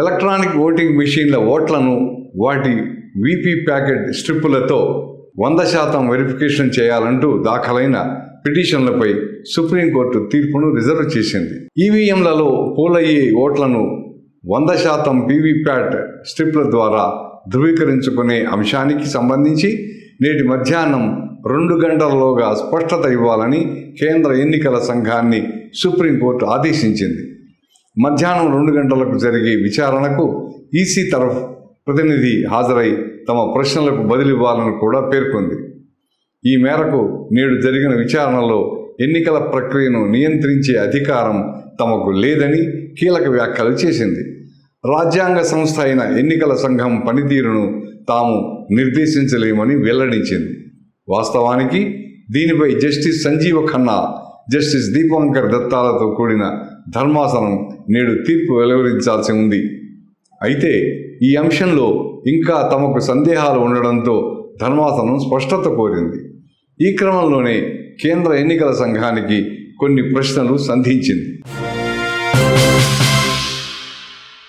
Electronic voting మిషన్ల ఓట్లను వాటి వీపీ ప్యాకెట్ స్ట్రిప్పులతో వంద శాతం వెరిఫికేషన్ చేయాలంటూ దాఖలైన పిటిషన్లపై సుప్రీంకోర్టు తీర్పును రిజర్వ్ చేసింది. ఈవీఎంలలో పోలయ్యే ఓట్లను వంద శాతం వీవీప్యాట్ స్ట్రిప్ల ద్వారా ధృవీకరించుకునే అంశానికి సంబంధించి నేటి మధ్యాహ్నం రెండు గంటలలోగా స్పష్టత ఇవ్వాలని కేంద్ర ఎన్నికల సంఘాన్ని సుప్రీంకోర్టు ఆదేశించింది. మధ్యాహ్నం రెండు గంటలకు జరిగే విచారణకు ఈసీ తరఫు ప్రతినిధి హాజరై తమ ప్రశ్నలకు బదిలివ్వాలని కూడా పేర్కొంది. ఈ మేరకు నేడు జరిగిన విచారణలో ఎన్నికల ప్రక్రియను నియంత్రించే అధికారం తమకు లేదని కీలక వ్యాఖ్యలు చేసింది. రాజ్యాంగ సంస్థ అయిన ఎన్నికల సంఘం పనితీరును తాము నిర్దేశించలేమని వెల్లడించింది. వాస్తవానికి దీనిపై జస్టిస్ సంజీవ ఖన్నా జస్టిస్ దీపంకర్ దత్తాలతో కూడిన ధర్మాసనం నేడు తీర్పు వెలువరించాల్సి ఉంది. అయితే ఈ అంశంలో ఇంకా తమకు సందేహాలు ఉండడంతో ధర్మాసనం స్పష్టత కోరింది. ఈ క్రమంలోనే కేంద్ర ఎన్నికల సంఘానికి కొన్ని ప్రశ్నలు సంధించింది.